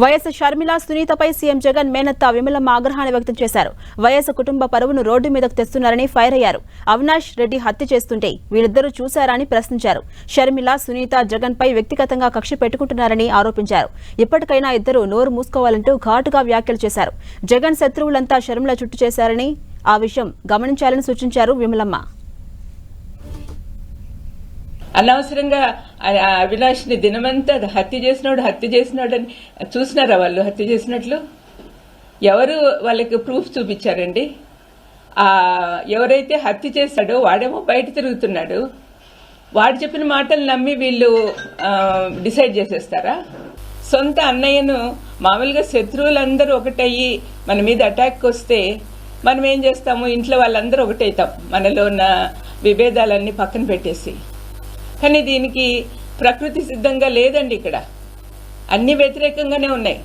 YS Sharmila సునీతపై CM Jagan మేనత్త విమలమ్మ ఆగ్రహాన్ని వ్యక్తం చేశారు. వైఎస్ కుటుంబ పరువును రోడ్డు మీదకు తెస్తున్నారని ఫైర్ అయ్యారు. అవినాష్ రెడ్డి హత్య చేస్తుంటే వీళ్ళిద్దరూ చూశారని ప్రశ్నించారు. షర్మిల సునీత జగన్ పై వ్యక్తిగతంగా కక్ష పెట్టుకుంటున్నారని ఆరోపించారు. ఇప్పటికైనా ఇద్దరు నోరు మూసుకోవాలంటూ ఘాటుగా వ్యాఖ్యలు చేశారు. జగన్ శత్రువులంతా షర్మిల చుట్టు చేశారని ఆ విషయం గమనించాలని సూచించారు విమలమ్మ. అనవసరంగా ఆ- అవినాష్ని దినమంతా హత్య చేసినాడు హత్య చేసినోడు అని చూసినారా వాళ్ళు హత్య చేసినట్లు? ఎవరు వాళ్ళకి ప్రూఫ్ చూపించారండి? ఎవరైతే హత్య చేశాడో వాడేమో బయట తిరుగుతున్నాడు. వాడు చెప్పిన మాటలు నమ్మి వీళ్ళు డిసైడ్ చేసేస్తారా? సొంత అన్నయ్యను మామూలుగా శత్రువులందరూ ఒకటయ్యి మన మీద అటాక్ వస్తే మనం ఏం చేస్తాము? ఇంట్లో వాళ్ళందరూ ఒకటవుతాం మనలో ఉన్న విభేదాలన్నీ పక్కన పెట్టేసి. కానీ దీనికి ప్రకృతి సిద్ధంగా లేదండి ఇక్కడ. అన్ని వ్యతిరేకంగానే ఉన్నాయి.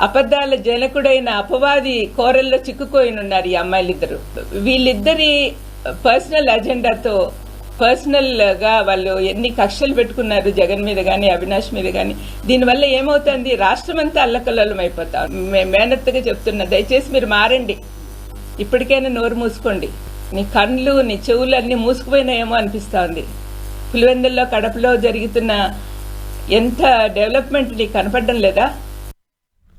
అబద్ధాల జనకుడైన అపవాది కోరల్లో చిక్కుపోయి ఉన్నారు ఈ అమ్మాయిలిద్దరు. వీళ్ళిద్దరి పర్సనల్ అజెండాతో పర్సనల్గా వాళ్ళు ఎన్ని కక్షలు పెట్టుకున్నారు జగన్ మీద కానీ అవినాష్ మీద కానీ దీనివల్ల ఏమవుతుంది? రాష్ట్రం అంతా అల్లకల్లోలం అయిపోతాం. మేము మేనత్తగా చెప్తున్నా దయచేసి మీరు మారండి. ఇప్పటికైనా నోరు మూసుకోండి. నీ కళ్ళు నీ చెవులు అన్ని మూసుకుపోయినాయేమో అనిపిస్తోంది పులివెందుల్లో కడపలో జరుగుతున్న ఎంత డెవలప్మెంట్ నీకు కనపడడం లేదా?